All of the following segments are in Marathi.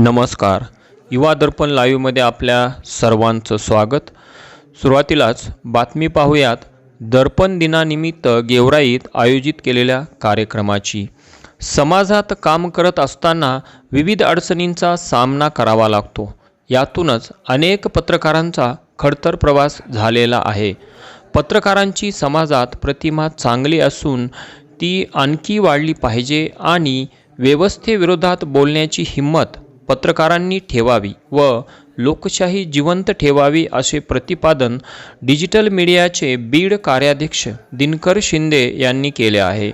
नमस्कार. युवा दर्पण लाईव्हमध्ये आपल्या सर्वांचं स्वागत. सुरुवातीलाच बातमी पाहूयात. दर्पण दिनानिमित्त गेवराईत आयोजित केलेल्या कार्यक्रमाची. समाजात काम करत असताना विविध अडचणींचा सामना करावा लागतो. यातूनच अनेक पत्रकारांचा खडतर प्रवास झालेला आहे. पत्रकारांची समाजात प्रतिमा चांगली असून ती आणखी वाढली पाहिजे आणि व्यवस्थेविरोधात बोलण्याची हिंमत पत्रकारांनी ठेवावी व लोकशाही जिवंत ठेवावी असे प्रतिपादन डिजिटल मीडियाचे बीड कार्याध्यक्ष दिनकर शिंदे यांनी केले आहे.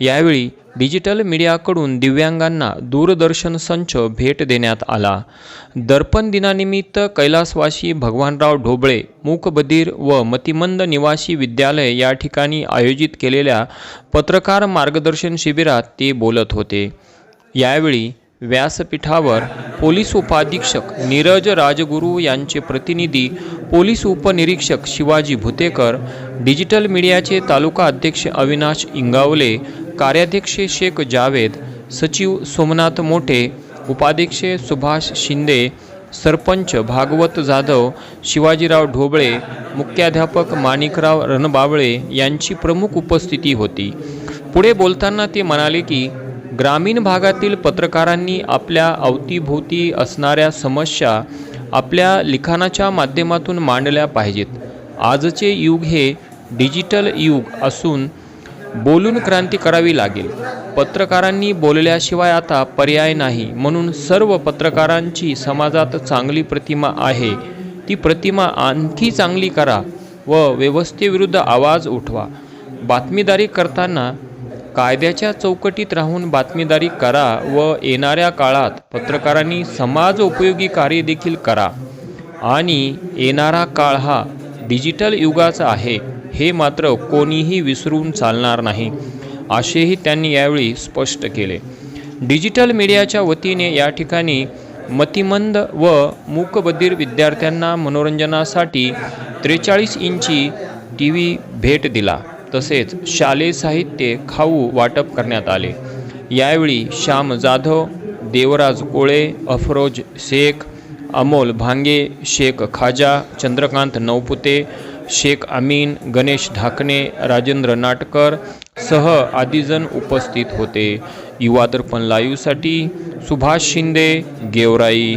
यावेळी डिजिटल मीडियाकडून दिव्यांगांना दूरदर्शन संच भेट देण्यात आला. दर्पण दिनानिमित्त कैलासवासी भगवानराव ढोबळे मूकबधीर व मतिमंद निवासी विद्यालय या ठिकाणी आयोजित केलेल्या पत्रकार मार्गदर्शन शिबिरात ते बोलत होते. यावेळी व्यासपीठावर पोलीस उपाधीक्षक नीरज राजगुरू यांचे प्रतिनिधी पोलीस उपनिरीक्षक शिवाजी भुतेकर डिजिटल मीडियाचे तालुका अध्यक्ष अविनाश इंगावले कार्याध्यक्ष शेख जावेद सचिव सोमनाथ मोठे उपाध्यक्ष सुभाष शिंदे सरपंच भागवत जाधव शिवाजीराव ढोबळे मुख्याध्यापक माणिकराव रणबावळे यांची प्रमुख उपस्थिती होती. पुढे बोलताना ते म्हणाले की ग्रामीण भागातील पत्रकारांनी आपल्या अवतीभोवती असणाऱ्या समस्या आपल्या लिखाणाच्या माध्यमातून मांडल्या पाहिजेत. आजचे युग हे डिजिटल युग असून बोलून क्रांती करावी लागेल. पत्रकारांनी बोलल्याशिवाय आता पर्याय नाही म्हणून सर्व पत्रकारांची समाजात चांगली प्रतिमा आहे. ती प्रतिमा आणखी चांगली करा व व्यवस्थेविरुद्ध आवाज उठवा. बातमीदारी करताना कायद्याच्या चौकटीत राहून बातमीदारी करा व येणाऱ्या काळात पत्रकारांनी समाज उपयोगी कार्य देखील करा. आणि येणारा काळ हा डिजिटल युगाचा आहे हे मात्र कोणीही विसरून चालणार नाही असेही त्यांनी यावेळी स्पष्ट केले. डिजिटल मीडियाच्या वतीने या ठिकाणी मतिमंद व मूकबधीर विद्यार्थ्यांना मनोरंजनासाठी त्रेचाळीस इंची टी व्ही भेट दिला. तसेच शालेय साहित्य खाऊ वाटप करण्यात आले. यावेळी श्याम जाधव देवराज कोळे अफरोज शेख अमोल भांगे शेख खाजा चंद्रकांत नवपुते शेख अमीन गणेश ढाकणे राजेंद्र नाटकर सह आदीजण उपस्थित होते. युवादर्पण लाईव्हसाठी सुभाष शिंदे गेवराई.